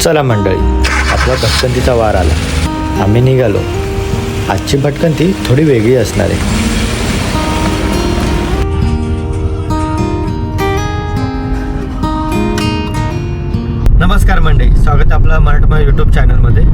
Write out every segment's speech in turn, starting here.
चला मंडळी आपला भटकंतीचा वार आला. आम्ही निघालो. आजची भटकंती थोडी वेगळी असणार आहे. नमस्कार मंडळी स्वागत आपलं मराठमा यूट्यूब चॅनलमध्ये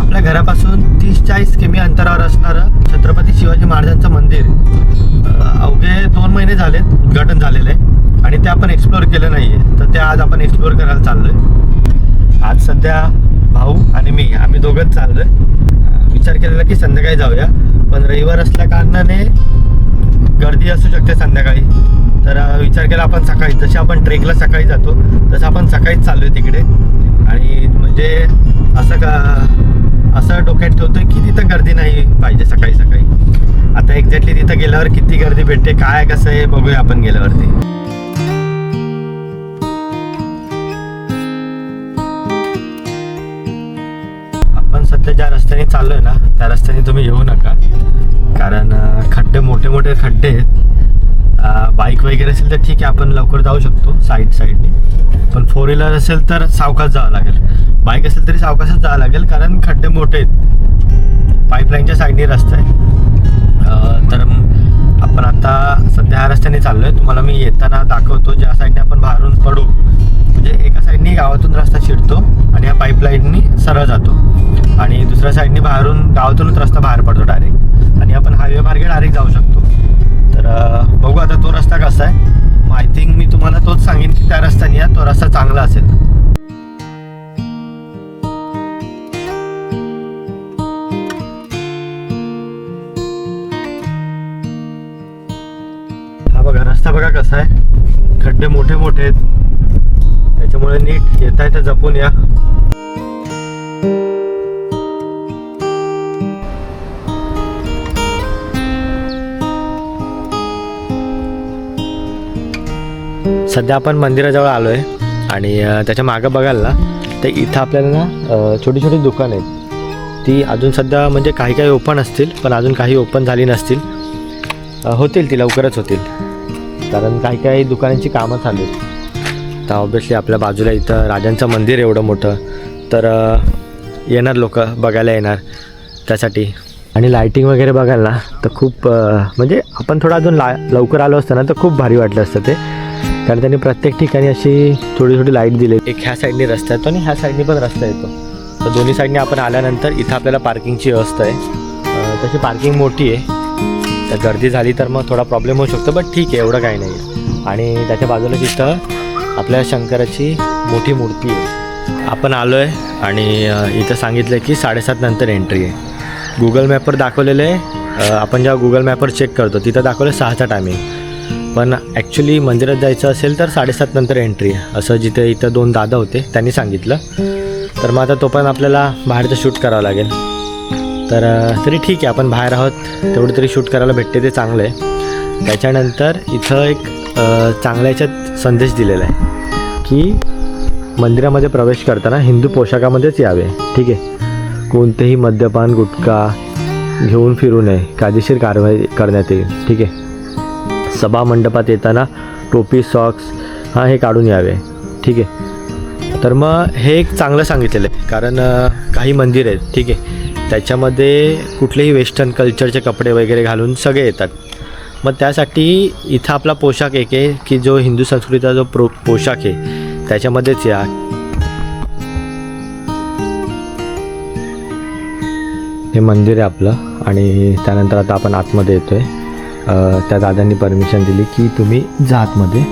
आपल्या घरापासून तीस चाळीस किमी अंतरावर असणारं छत्रपती शिवाजी महाराजांचं मंदिर अवघे दोन महिने झालेत उद्घाटन झालेलं आहे. आणि ते आपण एक्सप्लोअर केलं नाही आहे तर ते आज आपण एक्सप्लोअर करायला चाललो आहे आज सध्या भाऊ आणि मी आम्ही दोघंच चाललो आहे विचार केलेला की संध्याकाळी जाऊया. पण रविवार असल्या कारणाने गर्दी असू शकते संध्याकाळी. तर विचार केला आपण सकाळी. जसे आपण ट्रेकला सकाळी जातो तसं आपण सकाळीच चाललो आहे तिकडे. आणि म्हणजे असं का असं डोक्यात ठेवतोय की तिथं गर्दी नाही पाहिजे सकाळी सकाळी. आता एक्झॅक्टली तिथं गेल्यावर किती गर्दी भेटते काय कसं आहे बघूया आपण गेल्यावरती. रस्त्याने चाललो आहे ना त्या रस्त्याने तुम्ही येऊ नका. कारण खड्डे मोठे मोठे खड्डे आहेत. बाईक वगैरे असेल तर ठीक आहे आपण लवकर जाऊ शकतो साईड साईडने पण फोर व्हीलर असेल तर सावकाश जावं लागेल. बाईक असेल तरी सावकाशच जावं लागेल कारण खड्डे मोठे आहेत. पाईपलाईनच्या साईडने रस्ता आहे. तर आपण आता सध्या ह्या रस्त्याने चाललोय. तुम्हाला मी येताना दाखवतो ज्या साईडने आपण बाहेरून पडू. म्हणजे एका साईडने गावातून रस्ता शिरतो आणि या पाईपलाईननी सरळ जातो. आणि दुसऱ्या साईडने बाहेरून गावातूनच रस्ता बाहेर पडतो डायरेक्ट आणि आपण हायवे मार्गे डायरेक्ट जाऊ शकतो. तर बघू आता तो रस्ता कसा आहे. मग आय थिंक मी तुम्हाला तोच सांगेन की त्या रस्त्याने या तो रस्ता चांगला असेल. हा बघा रस्ता बघा कसा आहे. खड्डे मोठे मोठे आहेत. त्याच्यामुळे नीट येता येतं जपून या. सध्या आपण मंदिराजवळ आलो आहे आणि त्याच्या मागं बघाल ना तर इथं आपल्याला ना छोटी छोटी दुकानं आहेत. ती अजून सध्या म्हणजे काही काही ओपन असतील पण अजून काही ओपन झाली नसतील. होतील ती लवकरच होतील. कारण काही काही दुकानांची कामं चालू आहेत. तर ऑब्विसली आपल्या बाजूला इथं राजांचं मंदिर एवढं मोठं. तर येणार लोक बघायला येणार त्यासाठी. आणि लायटिंग वगैरे बघाल ना तर खूप म्हणजे आपण थोडं अजून ला लवकर आलो असतं ना तर खूप भारी वाटलं असतं ते. कारण त्यांनी प्रत्येक ठिकाणी अशी थोडी थोडी लाइट दिली एक ह्या साईडने रस्ता येतो आणि ह्या साईडने पण रस्ता येतो. तर दोन्ही साईडने आपण आल्यानंतर इथं आपल्याला पार्किंगची व्यवस्था आहे. तशी पार्किंग मोठी आहे. तर गर्दी झाली तर मग थोडा प्रॉब्लेम होऊ शकतो बट ठीक आहे एवढं काही नाही आहे आणि त्याच्या बाजूला तिथं आपल्या शंकराची मोठी मूर्ती आहे. आपण आलो आहे आणि इथं सांगितलं की साडेसात नंतर एंट्री आहे. गुगल मॅपवर दाखवलेलं आहे. आपण जेव्हा गुगल मॅपवर चेक करतो तिथं दाखवलं सहाचा टायमिंग पण ॲक्च्युली मंदिरात जायचं असेल तर साडेसात नंतर एंट्री आहे. असं जिथे इथं दोन दादा होते त्यांनी सांगितलं. तर मग आता तो पण आपल्याला बाहेरचं शूट करावं लागेल. तर तरी ठीक आहे आपण बाहेर आहोत. तेवढं तरी शूट करायला भेटते ते चांगलं आहे. त्याच्यानंतर इथं एक चांगल्याच्यात चांगल्या याच्यात संदेश दिलेला आहे की मंदिरामध्ये प्रवेश करताना हिंदू पोशाखामध्येच यावे. ठीक आहे? कोणतेही मद्यपान गुटखा घेऊन फिरू नये. कायदेशीर कारवाई करण्यात येईल. ठीक आहे? सभा मंडपात येताना टोपी सॉक्स हां हे काढून यावे. ठीक आहे. तर मग हे एक चांगलं सांगितलेलं आहे. कारण काही मंदिर आहेत. ठीक आहे. त्याच्यामध्ये कुठलेही वेस्टर्न कल्चरचे कपडे वगैरे घालून सगळे येतात. मग त्यासाठी इथं आपला पोशाख एक आहे की जो हिंदू संस्कृतीचा जो प्रो पोशाख आहे त्याच्यामध्येच या. हे मंदिर आहे आपलं आणि त्यानंतर आता आपण आतमध्ये येतो आहे त्या दादांनी परमिशन दिली की तुम्ही जा आतमध्ये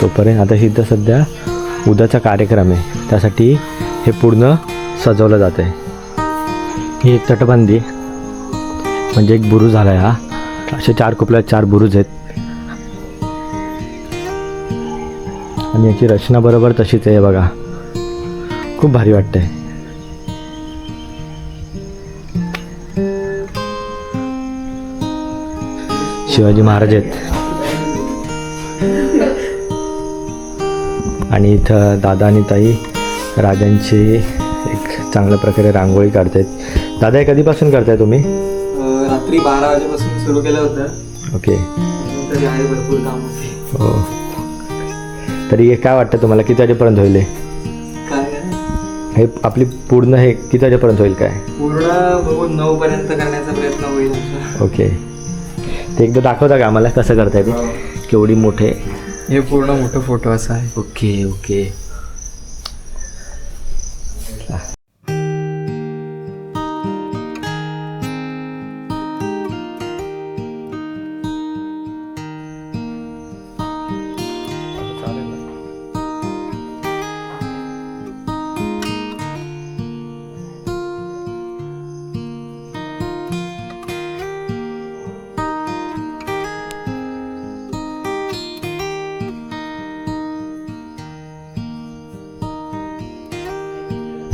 तोपर्यंत आता इथं सध्या उद्याचा कार्यक्रम आहे. त्यासाठी हे पूर्ण सजवलं जातं आहे ही एक तटबंदी म्हणजे एक बुरुज झाला आहे हा. असे चार कुपल्यात चार बुरुज आहेत. आणि याची रचना बरोबर तशीच आहे बघा. खूप भारी वाटतंय. शिवाजी महाराज आहेत. आणि इथं दादा आणि ताई राजांची एक चांगल्या प्रकारे रांगोळी काढतायत. दादा हे कधीपासून करताय तुम्ही? रात्री बारा वाजेपासून सुरू केलं होतं. ओके. भरपूर काम. हो. तरी हे काय वाटतं तुम्हाला? किती वाजेपर्यंत होईल हे? हे आपली पूर्ण हे किती वाजेपर्यंत होईल काय? पूर्ण बघून नऊ पर्यंत करण्याचा प्रयत्न होईल. ओके. ते एकदा दाखवता का आम्हाला? कसं करता येते केवढी मोठे? हे पूर्ण मोठं फोटो असं आहे. Okay okay.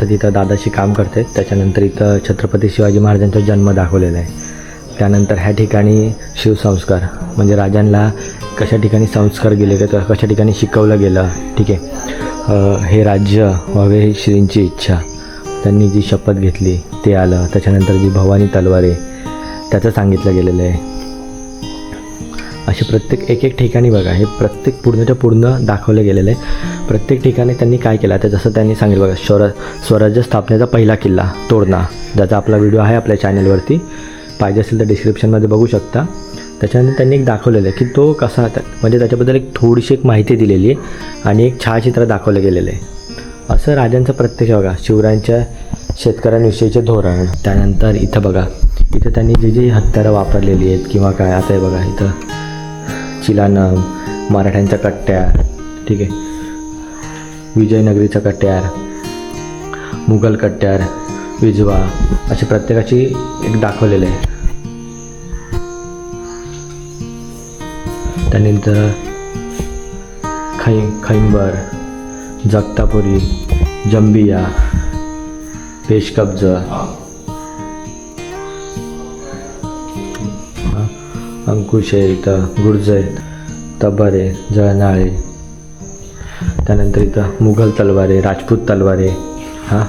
तर तिथं दादाशी काम करते. त्याच्यानंतर इथं छत्रपती शिवाजी महाराजांचा जन्म दाखवलेला आहे. त्यानंतर ह्या ठिकाणी शिवसंस्कार म्हणजे राजांना कशा ठिकाणी संस्कार गेले किंवा कशा ठिकाणी शिकवलं गेलं ठीक आहे. हे राज्य व्हावे ही श्रींची इच्छा. त्यांनी जी शपथ घेतली ते आलं. त्याच्यानंतर जी भवानी तलवारे त्याचं सांगितलं गेलेलं आहे. असे प्रत्येक एक एक ठिकाणी बघा हे प्रत्येक पूर्णच्या पूर्ण दाखवलं गेलेलं आहे. प्रत्येक ठिकाणी त्यांनी काय केलं तर जसं त्यांनी सांगितलं बघा स्वर स्वराज्य स्थापनेचा पहिला किल्ला तोरणा ज्याचा आपला व्हिडिओ आहे आपल्या चॅनलवरती पाहिजे असेल तर डिस्क्रिप्शनमध्ये बघू शकता. त्याच्यानंतर त्यांनी एक दाखवलेलं आहे की तो कसा म्हणजे त्याच्याबद्दल एक थोडीशी एक माहिती दिलेली आहे आणि एक छायाचित्र दाखवलं गेलेलं आहे. असं राजांचं प्रत्यक्ष बघा शिवरायांच्या शेतकऱ्यांविषयीचे धोरण. त्यानंतर इथं बघा इथं त्यांनी जी जी हत्यारं वापरलेली आहेत किंवा काय आता हे बघा इथं चिलानम मराठ्यांचा कट्ट्यार ठीक आहे. विजयनगरीचा कट्ट्यार मुघल कट्ट्यार विजवा असे प्रत्येकाची एक दाखवलेलं आहे. त्यानंतर खै खैंबर जगतापुरी जंबिया पेशकब्ज अंकुश आहे इथं गुर्ज आहेत तबर आहे जळनाळे त्यानंतर इथं मुघल तलवारे राजपूत तलवारे हां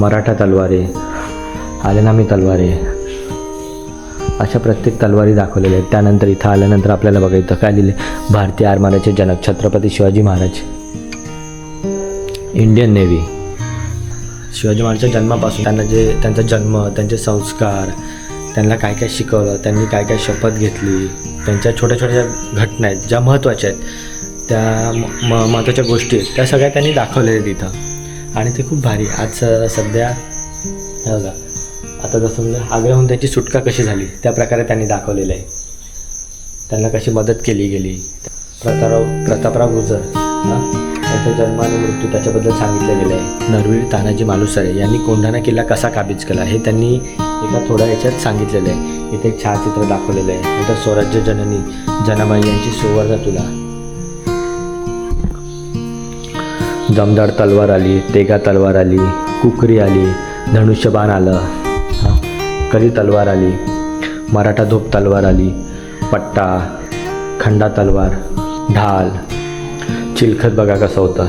मराठा तलवारे आलेनामी तलवारे अशा प्रत्येक तलवारी दाखवलेल्या आहेत. त्यानंतर इथं आल्यानंतर आपल्याला बघा इथं काय लिहिले भारतीय आरमाराचे जनक छत्रपती शिवाजी महाराज. Indian navy. शिवाजी महाराजच्या जन्मापासून त्यांना जे त्यांचा जन्म त्यांचे संस्कार त्यांना काय काय शिकवलं त्यांनी काय काय शपथ घेतली त्यांच्या छोट्या छोट्या ज्या घटना आहेत ज्या महत्त्वाच्या आहेत त्या म म- महत्त्वाच्या गोष्टी आहेत त्या सगळ्या त्यांनी दाखवलेल्या आहेत तिथं. आणि ते खूप भारी आज स- सध्या बघा आता जसं म्हणजे आग्र्याहून त्यांची सुटका कशी झाली त्या प्रकारे त्यांनी दाखवलेलं आहे. त्यांना कशी मदत केली गेली. प्रतापराव प्रतापराव गुजर हां? त्याचा जन्म आणि मृत्यू त्याच्याबद्दल सांगितलं गेलं आहे नरवीर तानाजी मालुसरे यांनी कोंढाणा किल्ला कसा काबीज केला हे त्यांनी एका थोड्या याच्यात सांगितलेलं आहे. इथे एक छायाचित्र दाखवलेलं आहे. नंतर स्वराज्य जननी जनाबाई यांची सुवर्ण तुला. दमदार तलवार आली तेगा तलवार आली कुकरी आली धनुष्यबाण आलं. हां? करी तलवार आली? मराठा धोप तलवार आली पट्टा खंडा तलवार ढाल. चिलखत बघा कसं होतं.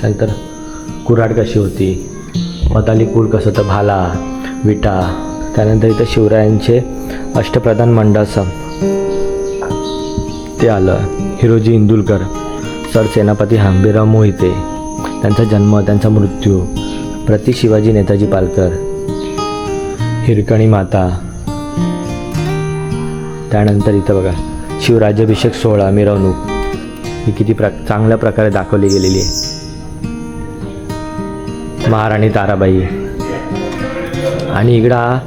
त्यानंतर कुऱ्हाड कशी होती मताली कूर कसं होतं भाला विटा त्यानंतर इथं शिवरायांचे अष्टप्रधान मंडळसम ते आलं. हिरोजी इंदुलकर सरसेनापती हंबीराव मोहिते त्यांचा जन्म त्यांचा मृत्यू प्रति शिवाजी नेताजी पालकर हिरकणी माता. त्यानंतर इथं बघा शिवराज्याभिषेक सोहळा मिरवणूक ही किती प्र चांगल्या प्रकारे दाखवली गेलेली आहे. महाराणी ताराबाई. आणि इकडं हा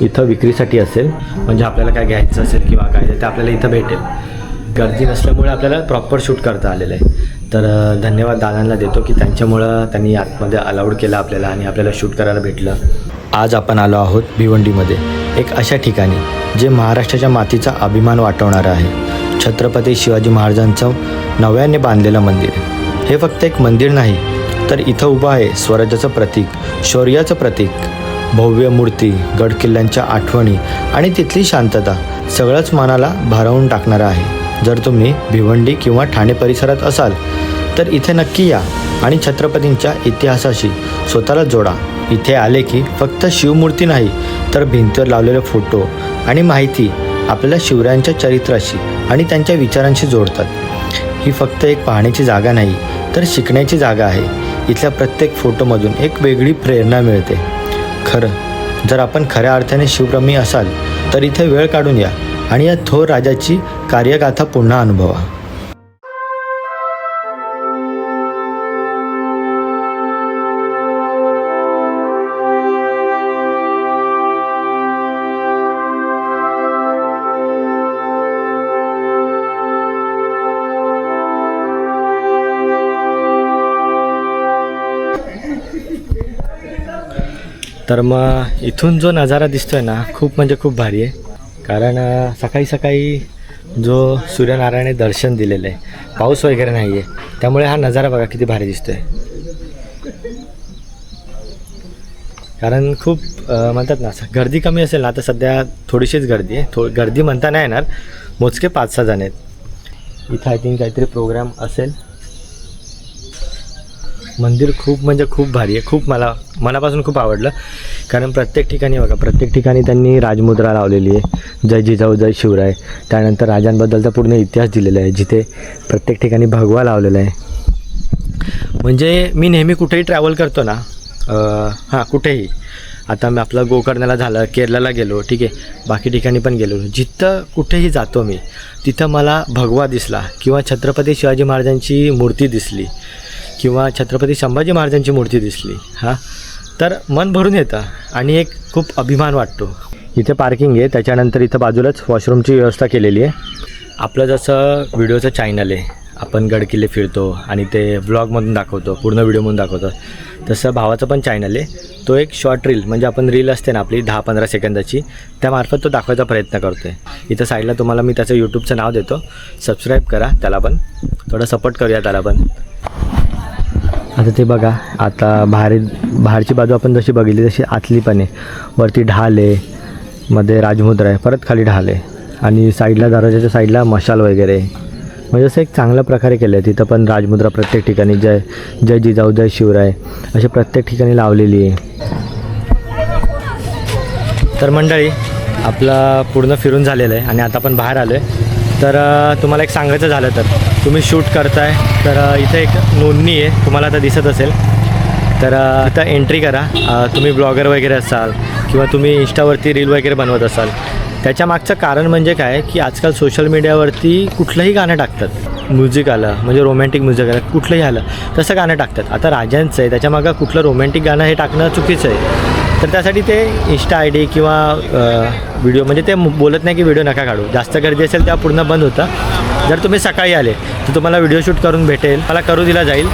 इथं विक्रीसाठी असेल म्हणजे आपल्याला काय घ्यायचं असेल किंवा काय ते आपल्याला इथं भेटेल. गर्दी नसल्यामुळे आपल्याला प्रॉपर शूट करता आलेलं आहे. तर धन्यवाद दादांना देतो की त्यांच्यामुळं त्यांनी आतमध्ये अलाउड केलं आपल्याला आणि आपल्याला शूट करायला भेटलं. आज आपण आलो आहोत भिवंडीमध्ये. एक अशा ठिकाणी जे महाराष्ट्राच्या मातीचा अभिमान वाटवणारं आहे. छत्रपती शिवाजी महाराजांचं नव्याने बांधलेलं मंदिर. हे फक्त एक मंदिर नाही तर इथं उभं आहे स्वराज्याचं प्रतीक शौर्याचं प्रतीक. भव्य मूर्ती गडकिल्ल्यांच्या आठवणी आणि तिथली शांतता सगळंच मनाला भारावून टाकणारं आहे. जर तुम्ही भिवंडी किंवा ठाणे परिसरात असाल तर इथे नक्की या आणि छत्रपतींच्या इतिहासाशी स्वतःला जोडा. इथे आले की फक्त शिवमूर्ती नाही तर भिंतीवर लावलेले फोटो आणि माहिती आपल्याला शिवरायांच्या चरित्राशी आणि त्यांच्या विचारांशी जोडतात. ही फक्त एक पाहण्याची जागा नाही तर शिकण्याची जागा आहे. इथल्या प्रत्येक फोटोमधून एक वेगळी प्रेरणा मिळते. खरं जर आपण खऱ्या अर्थाने शिवप्रेमी असाल तर इथे वेळ काढून या आणि या थोर राजाची कार्यगाथा पुन्हा अनुभवा. तर मग इथून जो नजारा दिसतोय ना खूप म्हणजे खूप भारी आहे. कारण सकाळी सकाळी जो सूर्यनारायणाने दर्शन दिलेलं आहे पाऊस वगैरे नाही आहे त्यामुळे हा नजारा बघा किती भारी दिसतोय. कारण खूप म्हणतात ना गर्दी कमी असेल ना आता सध्या थोडीशीच गर्दी आहे. थो गर्दी म्हणता नाही येणार मोजके पाच सहा जण आहेत. इथं आय थिंक काहीतरी प्रोग्राम असेल. मंदिर खूप म्हणजे खूप भारी आहे. खूप मला मनापासून खूप आवडलं. कारण प्रत्येक ठिकाणी बघा प्रत्येक ठिकाणी त्यांनी राजमुद्रा लावलेली आहे. जय जिजाऊ जय शिवराय. त्यानंतर राजांबद्दलचा पूर्ण इतिहास दिलेला आहे जिथे प्रत्येक ठिकाणी भगवा लावलेला आहे. म्हणजे मी नेहमी कुठेही ट्रॅव्हल करतो ना हां कुठेही. आता मी आपलं गोकर्णाला झालं केरळला गेलो ठीक आहे. बाकी ठिकाणी पण गेलो. जिथं कुठेही जातो मी तिथं मला भगवा दिसला किंवा छत्रपती शिवाजी महाराजांची मूर्ती दिसली. किंवा छत्रपती संभाजी महाराजांची मूर्ती दिसली हां? तर मन भरून येतं आणि एक खूप अभिमान वाटतो. इथे पार्किंग आहे त्याच्यानंतर इथं बाजूलाच वॉशरूमची व्यवस्था केलेली आहे. आपलं जसं व्हिडिओचं चॅनल आहे आपण गडकिल्ले फिरतो आणि ते व्लॉगमधून दाखवतो पूर्ण व्हिडिओमधून दाखवतो. तसं भावाचं पण चॅनल आहे. तो एक शॉर्ट रील म्हणजे आपण रील असते ना आपली दहा पंधरा सेकंदाची त्यामार्फत तो दाखवायचा प्रयत्न करतो आहे इथं साईडला तुम्हाला मी त्याचं यूट्यूबचं नाव देतो. सबस्क्राईब करा त्याला पण थोडं सपोर्ट करूया त्याला पण. आता ते बघा आता बाहेर बाहेरची बाजू आपण जशी बघितली तशी आतली पण आहे. वरती ढाल आहे मध्ये राजमुद्रा आहे परत खाली ढाल आहे. आणि साईडला दरवाजाच्या साईडला मशाल वगैरे म्हणजे असं एक चांगल्या प्रकारे केलं आहे तिथं पण राजमुद्रा प्रत्येक ठिकाणी जय जय जिजाऊ जय शिवराय अशी प्रत्येक ठिकाणी लावलेली आहे. तर मंडळी आपलं पूर्ण फिरून झालेलं आहे आणि आता आपण बाहेर आलो आहे तर तुम्हाला एक सांगायचं झालं तर. तुम्ही शूट करताय तर इथे एक नोंदणी आहे. तुम्हाला आता दिसत असेल. तर आता इथं एंट्री करा. तुम्ही ब्लॉगर वगैरे असाल किंवा तुम्ही इंस्टावरती रील वगैरे बनवत असाल. त्याच्या मागचं कारण म्हणजे काय? की आजकाल सोशल मीडियावरती कुठलंही गाणं टाकतात. म्युझिक आलं म्हणजे रोमॅन्टिक म्युझिक आलं कुठलंही आलं तसं गाणं टाकतात. आता राजांचं आहे. त्याच्यामागं कुठलं रोमॅन्टिक गाणं हे टाकणं चुकीचं आहे. तर त्यासाठी ते इन्स्टा आय डी किंवा व्हिडिओ म्हणजे ते बोलत नाही की व्हिडिओ नका काढू. जास्त गर्दी असेल तेव्हा पूर्ण बंद होतं. जर तुम्ही सकाळी आले तर तुम्हाला व्हिडिओ शूट करून भेटेल. मला करू दिला जाईल.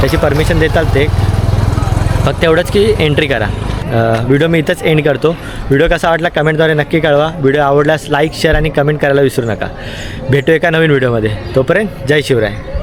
त्याची परमिशन देतात ते. फक्त एवढंच की एंट्री करा. व्हिडिओ मी इथंच एंड करतो. व्हिडिओ कसा वाटला कमेंटद्वारे नक्की कळवा. व्हिडिओ आवडल्यास लाईक शेअर आणि कमेंट करायला विसरू नका. भेटू एका नवीन व्हिडिओमध्ये तोपर्यंत जय शिवराय.